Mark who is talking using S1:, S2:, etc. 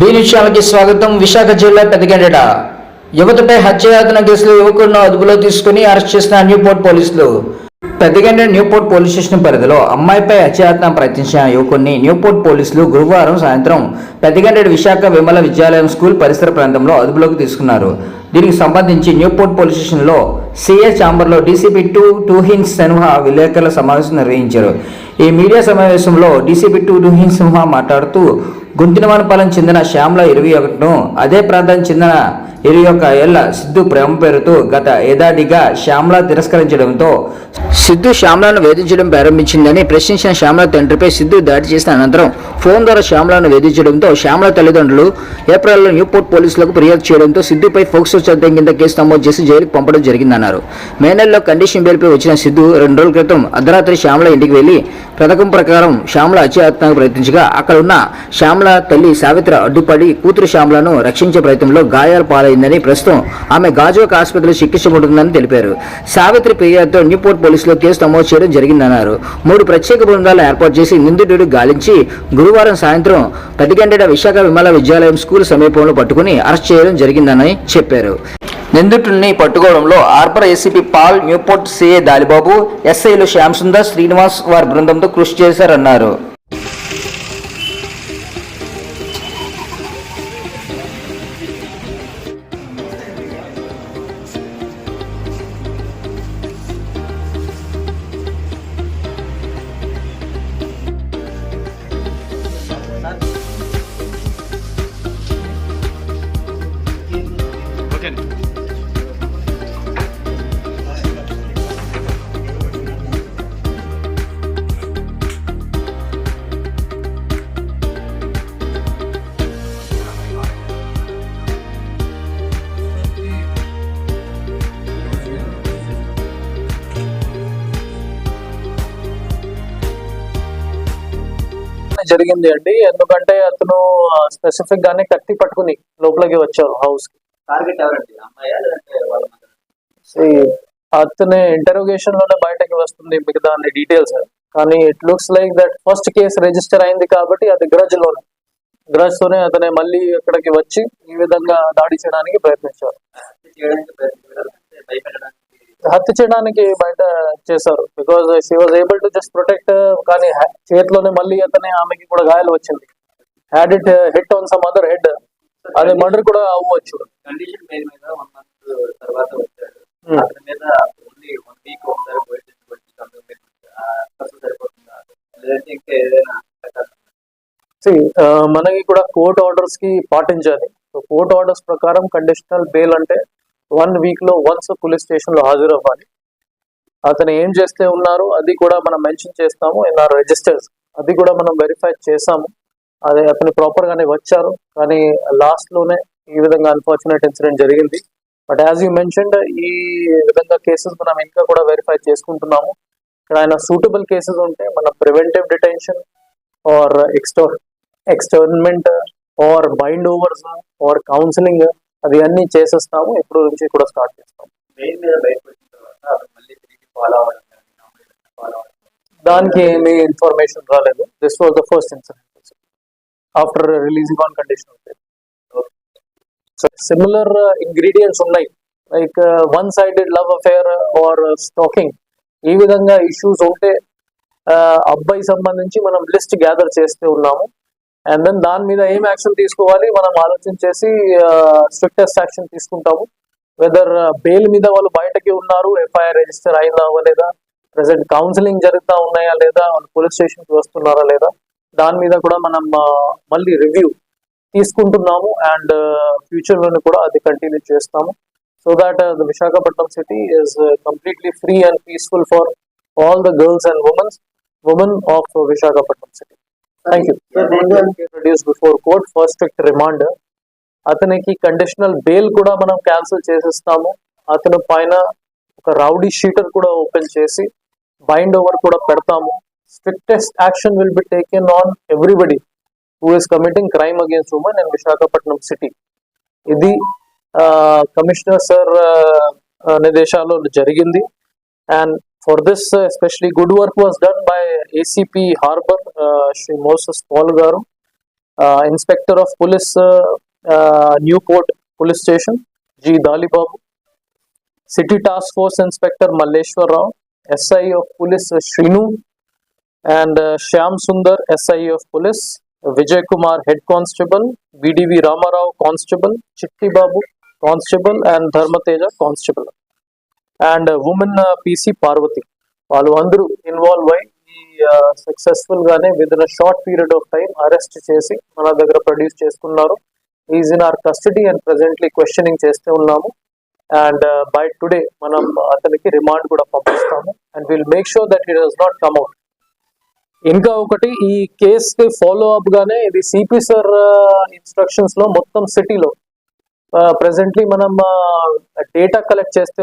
S1: Be విషయాలకి స్వాగతం. విశాఖ జిల్లా పెద్దగండెడ యువతపై హత్యయాతన కేసులో యువకులను అదుపులో తీసుకుని అరెస్ట్ చేసిన న్యూపోర్ట్ పోలీసులు. పెద్దగండ న్యూపోర్ట్ పోలీస్ స్టేషన్ పరిధిలో అమ్మాయిపై హత్యాయత్నం ప్రయత్నించిన యువకుడిని న్యూపోర్ట్ పోలీసులు గురువారం సాయంత్రం పెద్దగండ విశాఖ విమల విద్యాలయం స్కూల్ పరిసర ప్రాంతంలో అదుపులోకి తీసుకున్నారు. దీనికి సంబంధించి న్యూపోర్ట్ పోలీస్ స్టేషన్లో సిఏ ఛాంబర్లో డీసీపీ టూ టూహిన్ సిన్హ విలేకరుల సమావేశం నిర్వహించారు. ఈ మీడియా సమావేశంలో డీసీపీ టూ టూహిన్ సిన్హా మాట్లాడుతూ గుంతినవానపాలెం చెందిన శ్యామల ఇరవై ఒకటిను అదే ప్రాంతానికి చెందిన ఇరవై ఒక్క ఏళ్ళ సిద్ధు ప్రేమ పేరుతో గత ఏడాదిగా శ్యామల తిరస్కరించడంతో సిద్ధు శ్యామలను వేధించడం ప్రారంభించిందని ప్రశ్నించిన శ్యామల తండ్రిపై సిద్ధు దాడి చేసిన అనంతరం ఫోన్ ద్వారా శ్యామలను వేధించడంతో శ్యామల తల్లిదండ్రులు ఏప్రిల్లో న్యూపోర్ట్ పోలీసులకు ఫిర్యాదు చేయడంతో సిద్ధుపై ఫోక్సో చట్టం కింద కేసు నమోదు చేసి జైలుకు పంపడం జరిగిందన్నారు. మే నెలలో కండిషన్ బెయిల్పై వచ్చిన సిద్ధు రెండు రోజుల క్రితం అర్ధరాత్రి శ్యామల ఇంటికి వెళ్ళి పథకం ప్రకారం శ్యామల హత్యాయత్నానికి ప్రయత్నించగా అక్కడ ఉన్న శ్యామల తల్లి సావిత్ర అడ్డుపడి కూతురు శ్యామలను రక్షించే ప్రయత్నంలో గాయాలు పాలైందని ప్రస్తుతం ఆమె గాజువాక ఆసుపత్రిలో చికిత్స పొందుతుందని తెలిపారు. సావిత్రి ఫిర్యాదుతో న్యూపోర్ట్ పోలీసులో కేసు నమోదు చేయడం జరిగిందన్నారు. మూడు ప్రత్యేక బృందాలు ఏర్పాటు చేసి నిందితుడు గాలించి గురువారం సాయంత్రం పెద్దగండెడ విశాఖ విమల విద్యాలయం స్కూల్ సమీపంలో పట్టుకుని అరెస్ట్ చేయడం జరిగిందని చెప్పారు. నిందితుడిని పట్టుకోవడంలో ఆర్పర్ ACP Paul Newport CA Dalibabu ఎస్ఐలు శ్యామ్ సుందర్ శ్రీనివాస్ వారి బృందంతో కృషి చేశారన్నారు.
S2: జరిగింది అండి. ఎందుకంటే అతను స్పెసిఫిక్ గానే కత్తి పట్టుకుని లోపలికి వచ్చారు హౌస్కి.
S3: టార్గెట్
S2: అతని ఇంటరోగేషన్లోనే బయటకి వస్తుంది మిగతా అన్ని డీటెయిల్స్ కానీ it looks like that first case register అయింది కాబట్టి అది గ్రజ్లోనే. గ్రజ్ తోనే అతనే మళ్ళీ ఇక్కడికి వచ్చి ఈ విధంగా దాడి చేయడానికి ప్రయత్నించారు. హత్య చేయడానికి బయట చేశారు. Because she was able to just protect కానీ చేతిలోనే మళ్ళీ అతనే ఆమెకి కూడా గాయాలు వచ్చింది. Had it hit on some other head అది మర్డర్ కూడా అవ్వచ్చు. Hmm. మనకి కూడా కోర్ట్ ఆర్డర్స్కి పాటించాలి. కోర్ట్ ఆర్డర్స్ ప్రకారం కండిషనల్ బెయిల్ అంటే వన్ వీక్లో వన్స్ పోలీస్ స్టేషన్లో హాజరు అవ్వాలి అతను ఏం చేస్తే ఉన్నారు అది కూడా మనం మెన్షన్ చేస్తాము. ఇన్ ఆర్ రిజిస్టర్స్ అది కూడా మనం వెరిఫై చేసాము అది అతను ప్రాపర్ గానే వచ్చారు. కానీ లాస్ట్లోనే ఈ విధంగా అన్ఫార్చునేట్ ఇన్సిడెంట్ జరిగింది. బట్ యాజ్ యూ మెన్షన్డ్ ఈ విధంగా కేసెస్ మనం ఇంకా కూడా వెరిఫై చేసుకుంటున్నాము. ఇక్కడ ఆయన సూటబుల్ కేసెస్ ఉంటే మన preventive detention or ఎక్స్టోర్ externment or bind overs or counselling అది అన్ని చేసేస్తాము ఇప్పుడు నుంచి కూడా స్టార్ట్ చేస్తాము. దానికి ఏమీ ఇన్ఫర్మేషన్ రాలేదు. This was the first incident after releasing on condition so similar ingredients ఉన్నాయి. Like one sided love affair or stalking ఈ విధంగా ఇష్యూస్ ఉంటే uh, అబ్బాయి సంబంధించి మనం లిస్ట్ గ్యాదర్ చేస్తూ ఉన్నాము. అండ్ దెన్ దాని మీద ఏం యాక్షన్ తీసుకోవాలి మనం ఆలోచన చేసి స్ట్రిక్టెస్ట్ యాక్షన్ తీసుకుంటాము. వెదర్ బెయిల్ మీద వాళ్ళు బయటకి ఉన్నారు ఎఫ్ఐఆర్ రిజిస్టర్ అయిందా అవ్వలేదా ప్రెసెంట్ కౌన్సిలింగ్ జరుగుతా ఉన్నాయా లేదా వాళ్ళు పోలీస్ స్టేషన్కి వస్తున్నారా లేదా దాని మీద కూడా మనం మళ్ళీ రివ్యూ తీసుకుంటున్నాము. అండ్ ఫ్యూచర్లోనే కూడా అది కంటిన్యూ చేస్తాము. So that the Visakhapatnam city is completely free and peaceful for all the girls and womens women of Visakhapatnam city thank you introduce before court first remand అతనికి కండిషనల్ బెయిల్ కూడా మనం cancel చేసేస్తాము. అతను పైన ఒక rowdy sheeter కూడా open చేసి bind over కూడా పెడతాము. Strictest action will be taken on everybody who is committing crime against women in Visakhapatnam city ఇది కమిషనర్ సార్ నిర్దేశాల్లో జరిగింది. And For this, uh, especially good work was done by ACP Harbour, uh, Sri Moses uh, Inspector of Police Newport Police Station, G. Dalibabu, City Task Force Inspector Malleshwar Rao, SI of Police Shrinu, and uh, Shyam Sundar, SI of Police, Vijay Kumar, Head Constable, BDV Ramarao, Constable, Chitti Babu, Constable, and Dharmateja, Constable. And women PC Parvati. వాళ్ళు అందరూ involve అయి ఈ successful గానే within short period of time arrest చేసి మన దగ్గర produce చేసుకున్నారు. Is in our custody and presently questioning చేస్తూ ఉన్నాము. అండ్ బై టుడే మనం అతనికి రిమాండ్ కూడా పంపిస్తాము. And will make sure that it has not come out ఇంకా ఒకటి ఈ కేస్కి ఫాలో అప్ గానే ఇది సిపి సార్ ఇన్స్ట్రక్షన్స్లో మొత్తం సిటీలో ప్రెసెంట్లీ మనం డేటా కలెక్ట్ చేస్తే